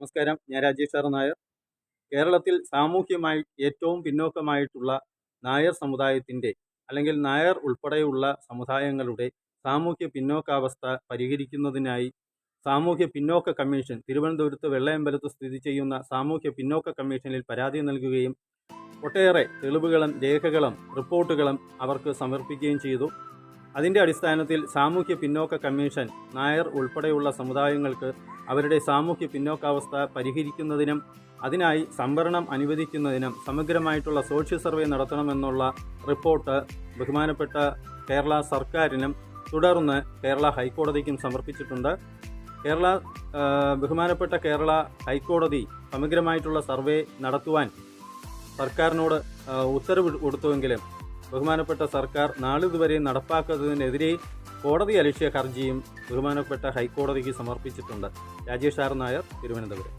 നമസ്കാരം. ഞാൻ രാജേഷ് സാർ നായർ. കേരളത്തിൽ സാമൂഹ്യമായി ഏറ്റവും പിന്നോക്കമായിട്ടുള്ള നായർ സമുദായത്തിന്റെ അല്ലെങ്കിൽ നായർ ഉൾപ്പെടെയുള്ള സമുദായങ്ങളുടെ സാമൂഹ്യ പിന്നോക്കാവസ്ഥ പരിഹരിക്കുന്നതിനായി സാമൂഹ്യ പിന്നോക്ക കമ്മീഷൻ തിരുവനന്തപുരത്ത് വെള്ളയമ്പലത്ത് സ്ഥിതി ചെയ്യുന്ന സാമൂഹ്യ പിന്നോക്ക കമ്മീഷനിൽ പരാതി നൽകുകയും ഒട്ടേറെ തെളിവുകളും രേഖകളും റിപ്പോർട്ടുകളും അവർക്ക് സമർപ്പിക്കുകയും ചെയ്തു. അതിന്റെ അടിസ്ഥാനത്തിൽ സാമൂഹ്യ പിന്നോക്ക കമ്മീഷൻ നായർ ഉൾപ്പെടെയുള്ള സമുദായങ്ങൾക്ക് അവരുടെ സാമൂഹ്യ പിന്നോക്കാവസ്ഥ പരിഹരിക്കുന്നതിനും അതിനായി സംവരണം അനുവദിക്കുന്നതിനും സമഗ്രമായിട്ടുള്ള സോഷ്യൽ സർവേ നടത്തണമെന്നുള്ള റിപ്പോർട്ട് ബഹുമാനപ്പെട്ട കേരള സർക്കാരിനും തുടർന്ന് കേരള ഹൈക്കോടതിക്കും സമർപ്പിച്ചിട്ടുണ്ട്. കേരള ബഹുമാനപ്പെട്ട കേരള ഹൈക്കോടതി സമഗ്രമായിട്ടുള്ള സർവേ നടത്തുവാൻ സർക്കാരിനോട് ഉത്തരവ് കൊടുത്തുവെങ്കിലും ബഹുമാനപ്പെട്ട സർക്കാർ നാളിതുവരെ നടപ്പാക്കുന്നതിനെതിരെ കോടതി അലക്ഷ്യ ഹർജിയും ബഹുമാനപ്പെട്ട ഹൈക്കോടതിക്ക് സമർപ്പിച്ചിട്ടുണ്ട്. രാജേഷ് ആർ നായർ തിരുവനന്തപുരം.